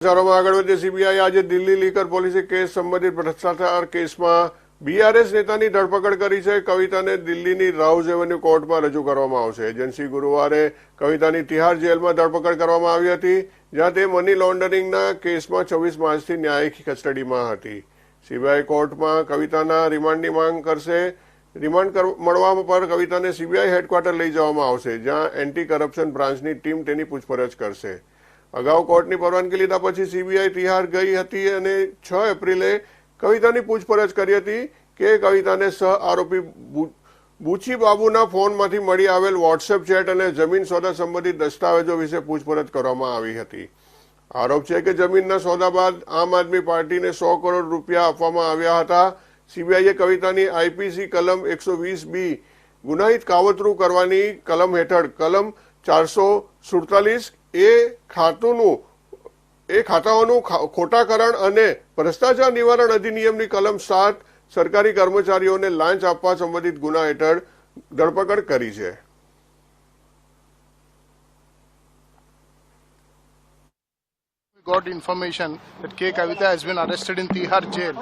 સમાચારોમાં આગળ વધે સીબીઆઈ આજે દિલ્હી લીકર પોલીસે કેસ સંબંધિત ભ્રષ્ટાચાર કેસમાં બીઆરએસ નેતાની ધરપકડ કરી છે. કવિતાને દિલ્હીની રાઉઝ એવન્યુ કોર્ટમાં રજૂ કરવામાં આવશે. એજન્સી ગુરુવારે કવિતાની તિહાર જેલમાં ધરપકડ કરવામાં આવી હતી, જ્યાં તે મની લોન્ડરિંગના કેસમાં છવ્વીસ માર્ચથી ન્યાયિક કસ્ટડીમાં હતી. સીબીઆઈ કોર્ટમાં કવિતાના રિમાન્ડની માંગ કરશે. રિમાન્ડ મળવા પર કવિતાને સીબીઆઈ હેડક્વાર્ટર લઈ જવામાં આવશે, જ્યાં એન્ટી કરપ્શન બ્રાન્ચની ટીમ તેની પૂછપરછ કરશે. અગાઉ કોર્ટની પરવાનગી લીધા પછી સીબીઆઈ તિહાર ગઈ હતી અને છ એપ્રિલે કવિતાની પૂછપરછ કરી હતી કે કવિતાને સહ આરોપી બુચી બાબુના ફોનમાંથી મળી આવેલ વોટ્સએપ ચેટ અને જમીન સોદા સંબંધિત દસ્તાવેજો વિશે પૂછપરછ કરવામાં આવી હતી. આરોપ છે કે જમીનના સોદા બાદ આમ આદમી પાર્ટીને સો કરોડ રૂપિયા આપવામાં આવ્યા હતા. સીબીઆઈએ કવિતાની આઈપીસી કલમ એકસો વીસ બી ગુનાહિત કાવતરું કરવાની કલમ હેઠળ કલમ ચારસો સુડતાલીસ એ ખાતુંનું, એ ખાતાઓનું ખોટાકરણ અને ભ્રષ્ટાચાર નિવારણ અધિનિયમની કલમ સાત સરકારી કર્મચારીઓને લાંચ આપવા સંબંધિત ગુના હેઠળ ધરપકડ કરી છે. Got information that K. Kavita has been arrested in Tihar jail.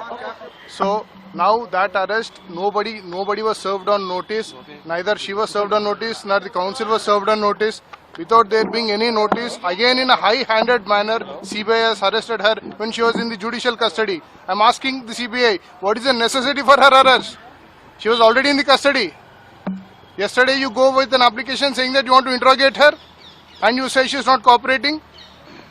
So now that arrest, nobody, nobody was served on notice. Neither she was served on notice, nor the council was served on notice. Without there being any notice, again in a high-handed manner, CBI has arrested her when she was in the judicial custody. I'm asking the CBI, what is the necessity for her arrest? She was already in the custody. Yesterday you go with an application saying that you want to interrogate her, and you say she is not cooperating.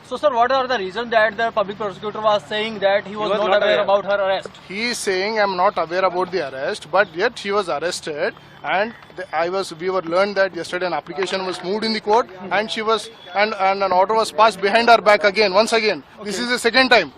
So, sir, what are the reasons that the public prosecutor was saying that he was, was not, not aware aware. about her arrest? He is saying I'm not aware about the arrest, but yet he was arrested, and the, I was. We were learned that yesterday an application was moved in the court, and she was, and, and an order was passed behind her back again, once again. This is the second time.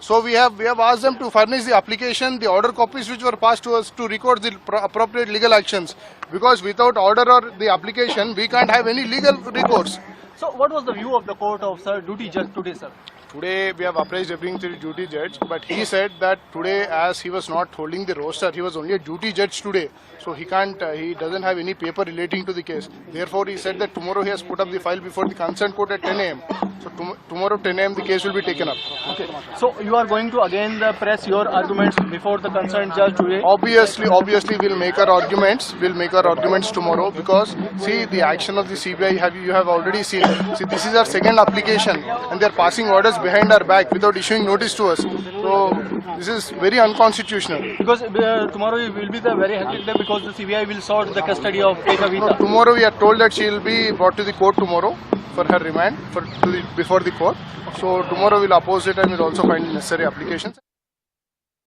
So we have we have asked them to furnish the application, the order copies which were passed to us to record the pro- appropriate legal actions, because without order or the application, we can't have any legal recourse. So, what was the view of the court of sir duty judge today, sir? Today we have appraised everything to the duty judge, but he said that today, as he was not holding the roster, he was only a duty judge today, so he can't, uh, he doesn't have any paper relating to the case. Therefore, he said that tomorrow he has put up the file before the concerned court at 10 a.m. So tom- tomorrow 10 a.m. the case will be taken up. Okay. So, you are going to again uh, press your arguments before the concerned judge today? Obviously, obviously, we'll make our arguments. We'll make our arguments tomorrow because see the action of the CBI. Have you have already seen? See, this is our second application, and they're passing orders behind our back without issuing notice to us. So this is very unconstitutional. Because uh, tomorrow will be the very hectic day because the CBI will sort the custody of No, tomorrow we are told that she will be brought to the court tomorrow for her remand for to the, before the court. So tomorrow we'll oppose it and we'll also find necessary applications.